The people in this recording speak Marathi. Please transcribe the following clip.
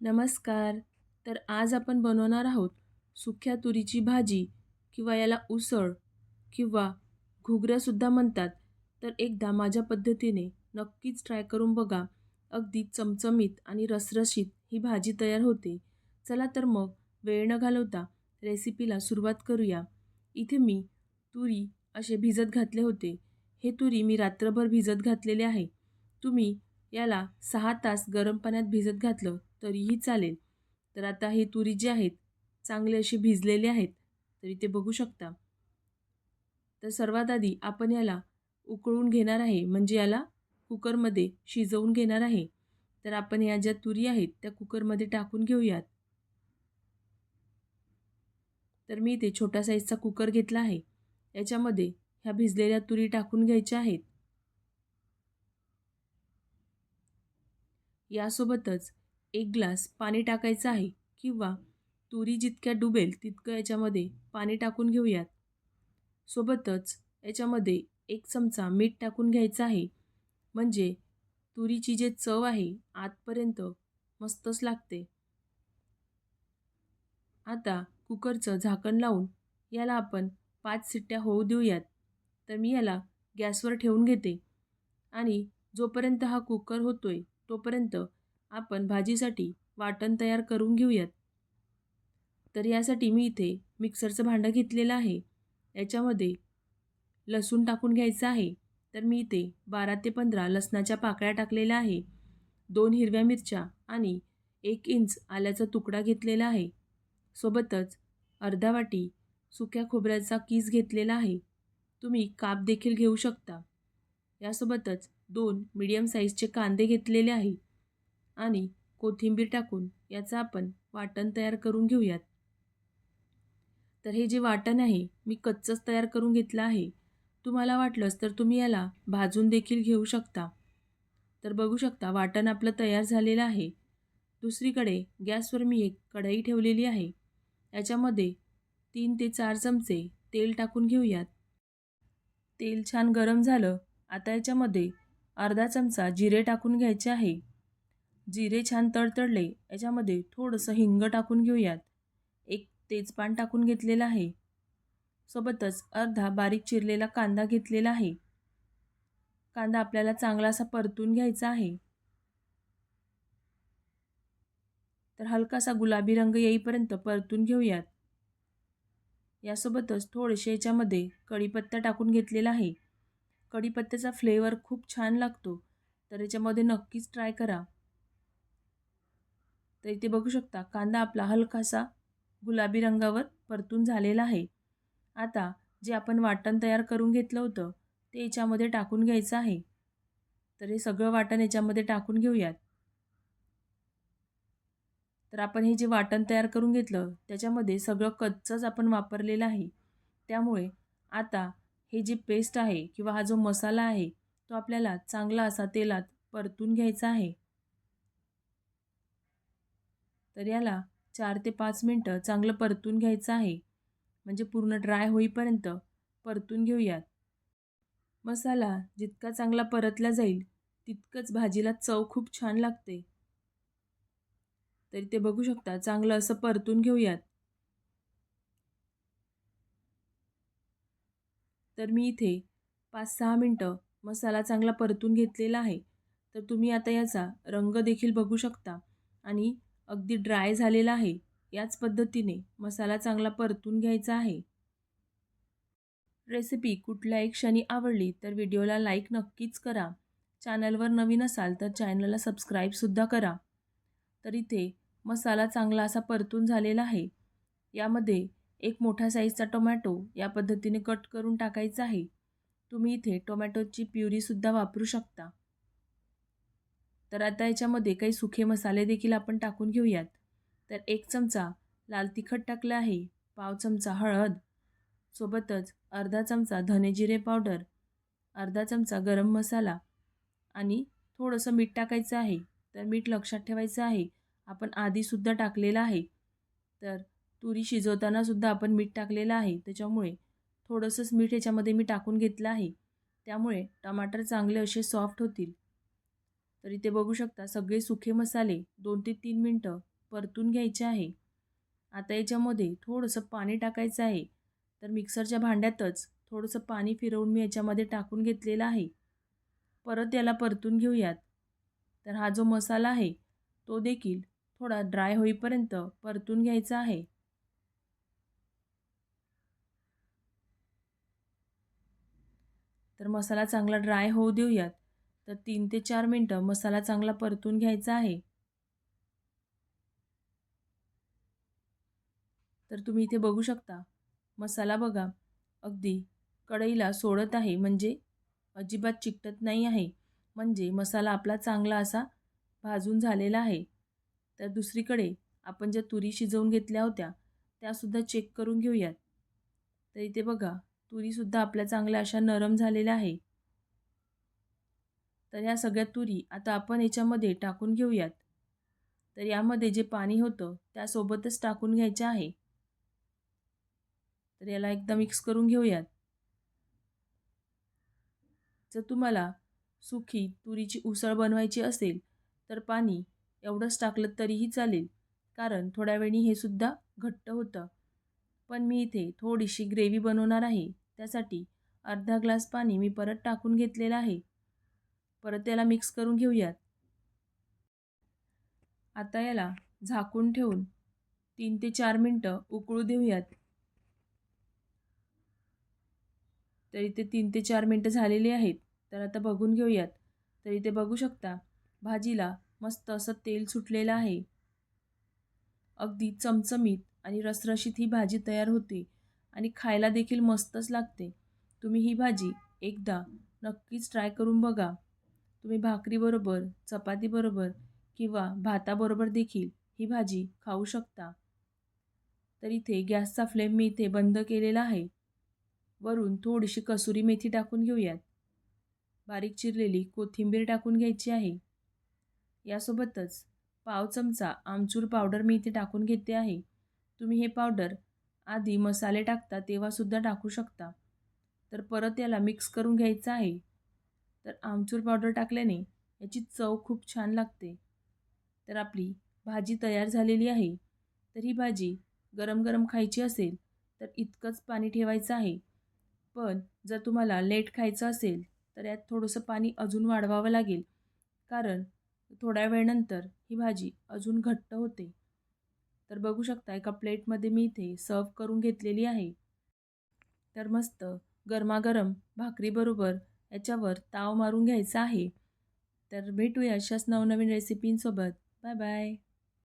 नमस्कार. तर आज आपण बनवणार आहोत सुक्या तुरीची भाजी किंवा याला उसळ किंवा घुगऱ्यासुद्धा म्हणतात. तर एकदा माझ्या पद्धतीने नक्कीच ट्राय करून बघा. अगदी चमचमीत आणि रसरशीत ही भाजी तयार होते. चला तर मग वेळ न घालवता रेसिपीला सुरुवात करूया. इथे मी तुरी असे भिजत घातले होते. हे तुरी मी रात्रभर भिजत घातलेले आहे. तुम्ही याला सहा तास गरम पाण्यात भिजत घातलं तरीही चालेल. तर आता हे तुरी जे आहेत चांगले असे भिजलेले आहेत तरी ते बघू शकता. तर सर्वात आधी आपण याला उकळून घेणार आहे म्हणजे याला कुकरमध्ये शिजवून घेणार आहे. तर आपण या ज्या तुरी आहेत त्या कुकरमध्ये टाकून घेऊयात. तर मी इथे छोट्या साईजचा कुकर घेतला आहे. याच्यामध्ये ह्या भिजलेल्या तुरी टाकून घ्यायच्या आहेत. यासोबतच एक ग्लास पाणी टाकायचं आहे किंवा तुरी जितक्या डुबेल तितकं याच्यामध्ये पाणी टाकून घेऊयात. सोबतच याच्यामध्ये एक चमचा मीठ टाकून घ्यायचं आहे. म्हणजे तुरीची जे चव आहे आतपर्यंत मस्तच लागते. आता कुकरचं झाकण लावून याला आपण पाच सिट्ट्या होऊ देऊयात. तर मी याला गॅसवर ठेवून घेते. आणि जोपर्यंत हा कुकर होतोय तोपर्यंत आपण भाजीसाठी वाटण तयार करून घेऊयात. तर यासाठी मी इथे मिक्सरचं भांडं घेतलेलं आहे. याच्यामध्ये लसूण टाकून घ्यायचं आहे. तर मी इथे बारा ते पंधरा लसणाच्या पाकळ्या टाकलेल्या आहे. दोन हिरव्या मिरच्या आणि एक इंच आल्याचा तुकडा घेतलेला आहे. सोबतच अर्धा वाटी सुक्या खोबऱ्याचा कीस घेतलेला आहे. तुम्ही काप देखील घेऊ शकता. यासोबतच दोन मीडियम साईजचे कांदे घेतलेले आहे. आणि कोथिंबीर टाकून याचं आपण वाटण तयार करून घेऊयात. तर हे जे वाटण आहे मी कच्चंच तयार करून घेतलं आहे. तुम्हाला वाटलंच तर तुम्ही याला भाजून देखील घेऊ शकता. तर बघू शकता वाटण आपलं तयार झालेलं आहे. दुसरीकडे गॅसवर मी एक कढई ठेवलेली आहे. याच्यामध्ये तीन ते चार चमचे तेल टाकून घेऊयात. तेल छान गरम झालं. आता याच्यामध्ये अर्धा चमचा जिरे टाकून घ्यायचे आहे. जिरे छान तडतडले याच्यामध्ये थोडंसं हिंग टाकून घेऊयात. एक तेजपान टाकून घेतलेलं आहे. सोबतच अर्धा बारीक चिरलेला कांदा घेतलेला आहे. कांदा आपल्याला चांगला असा परतून घ्यायचा आहे. तर हलकासा गुलाबी रंग येईपर्यंत परतून घेऊयात. यासोबतच थोडेसे याच्यामध्ये कढीपत्ता टाकून घेतलेला आहे. कढीपत्त्याचा फ्लेवर खूप छान लागतो. तर याच्यामध्ये नक्कीच ट्राय करा. तर इथे बघू शकता कांदा आपला हलकासा गुलाबी रंगावर परतून झालेला आहे. आता जे आपण वाटण तयार करून घेतलं होतं ते याच्यामध्ये टाकून घ्यायचं आहे. तर हे सगळं वाटण याच्यामध्ये टाकून घेऊयात. तर आपण हे जे वाटण तयार करून घेतलं त्याच्यामध्ये सगळं कच्चंच आपण वापरलेलं आहे. त्यामुळे आता हे जी पेस्ट आहे किंवा हा जो मसाला आहे तो आपल्याला चांगला असा तेलात परतून घ्यायचा आहे. तर याला चार ते पाच मिनटं चांगलं परतून घ्यायचं आहे. म्हणजे पूर्ण ड्राय होईपर्यंत परतून घेऊयात. मसाला जितका चांगला परतला जाईल तितकंच भाजीला चव खूप छान लागते. तरी ते बघू शकता चांगलं असं परतून घेऊयात. तर मी इथे पाच सहा मिनटं मसाला चांगला परतून घेतलेला आहे. तर तुम्ही आता याचा रंग देखील बघू शकता आणि अगदी ड्राय झालेला आहे. याच पद्धतीने मसाला चांगला परतून घ्यायचा आहे. रेसिपी कुठल्याही क्षणी आवडली तर व्हिडिओला लाईक नक्कीच करा. चॅनलवर नवीन असाल तर चॅनलला सबस्क्राईबसुद्धा करा. तर इथे मसाला चांगला असा परतून झालेला आहे. यामध्ये एक मोठा साईजचा टोमॅटो या पद्धतीने कट करून टाकायचा आहे. तुम्ही इथे टोमॅटोची प्युरीसुद्धा वापरू शकता. तर आता याच्यामध्ये काही सुखे मसाले देखील आपण टाकून घेऊयात. तर एक चमचा लाल तिखट टाकलं आहे. पाव चमचा हळद. सोबतच अर्धा चमचा धने जिरे पावडर. अर्धा चमचा गरम मसाला. आणि थोडंसं मीठ टाकायचं आहे. तर मीठ लक्षात ठेवायचं आहे. आपण आधीसुद्धा टाकलेलं आहे. तर तुरी शिजवतानासुद्धा आपण मीठ टाकलेलं आहे. त्याच्यामुळे थोडंसंच मीठ याच्यामध्ये मी टाकून घेतलं आहे. त्यामुळे टमाटर चांगले असे सॉफ्ट होतील. तर इथे बघू शकता सगळे सुखे मसाले दोन ते तीन मिनटं परतून घ्यायचे आहे. आता याच्यामध्ये थोडंसं पाणी टाकायचं आहे. तर मिक्सरच्या भांड्यातच थोडंसं पाणी फिरवून मी याच्यामध्ये टाकून घेतलेलं आहे. परत याला परतून घेऊयात. तर हा जो मसाला आहे तो देखील थोडा ड्राय होईपर्यंत परतून घ्यायचा आहे. तर मसाला चांगला ड्राय होऊ देऊयात. तर तीन ते चार मिनटं मसाला चांगला परतून घ्यायचा आहे. तर तुम्ही इथे बघू शकता मसाला बघा अगदी कढईला सोडत आहे म्हणजे अजिबात चिकटत नाही आहे. म्हणजे मसाला आपला चांगला असा भाजून झालेला आहे. तर दुसरीकडे आपण ज्या तुरी शिजवून घेतल्या होत्या त्यासुद्धा चेक करून घेऊयात. तर इथे बघा तुरीसुद्धा आपल्या चांगल्या अशा नरम झालेल्या आहे. तर ह्या सगळ्या तुरी आता आपण याच्यामध्ये टाकून घेऊयात. तर यामध्ये जे पाणी होतं त्यासोबतच टाकून घ्यायचे आहे. तर याला एकदा मिक्स करून घेऊयात. जर तुम्हाला सुखी तुरीची उसळ बनवायची असेल तर पाणी एवढंच टाकलं तरीही चालेल कारण थोड्या वेळी हे सुद्धा घट्ट होतं. पण मी इथे थोडीशी ग्रेव्ही बनवणार आहे. त्यासाठी अर्धा ग्लास पाणी मी परत टाकून घेतलेलं आहे. परत त्याला मिक्स करून घेऊयात. आता याला झाकून ठेवून तीन ते चार मिनटं उकळू देऊयात. तर इथे तीन ते चार मिनटं झालेली आहेत. तर आता बघून घेऊयात. तर इथे बघू शकता भाजीला मस्त असं तेल सुटलेलं आहे. अगदी चमचमीत आणि रसरशीत ही भाजी तयार होते आणि खायला देखील मस्तच लागते. तुम्ही ही भाजी एकदा नक्कीच ट्राय करून बघा. तुम्ही भाकरीबरोबर चपातीबरोबर किंवा भाताबरोबर देखील ही भाजी खाऊ शकता. तर इथे गॅसचा फ्लेम मी इथे बंद केलेला आहे. वरून थोडीशी कसुरी मेथी टाकून घेऊयात. बारीक चिरलेली कोथिंबीर टाकून घ्यायची आहे. यासोबतच पाव चमचा आमचूर पावडर मी इथे टाकून घेते आहे. तुम्ही हे पावडर आधी मसाले टाकता तेव्हासुद्धा टाकू शकता. तर परत याला मिक्स करून घ्यायचं आहे. तर आमचूर पावडर टाकल्याने याची चव खूप छान लागते. तर आपली भाजी तयार झालेली आहे. तर ही भाजी गरम गरम खायची असेल तर इतकंच पाणी ठेवायचं आहे. पण जर तुम्हाला लेट खायचं असेल तर यात थोडंसं पाणी अजून वाढवावं लागेल. कारण थोड्या वेळनंतर ही भाजी अजून घट्ट होते. तर बघू शकता एका प्लेटमध्ये मी इथे सर्व करून घेतलेली आहे. तर मस्त गरमागरम भाकरीबरोबर याच्यावर ताव मारून घ्यायचा आहे. तर भेटूया अशाच नवनवीन रेसिपींसोबत बाय बाय.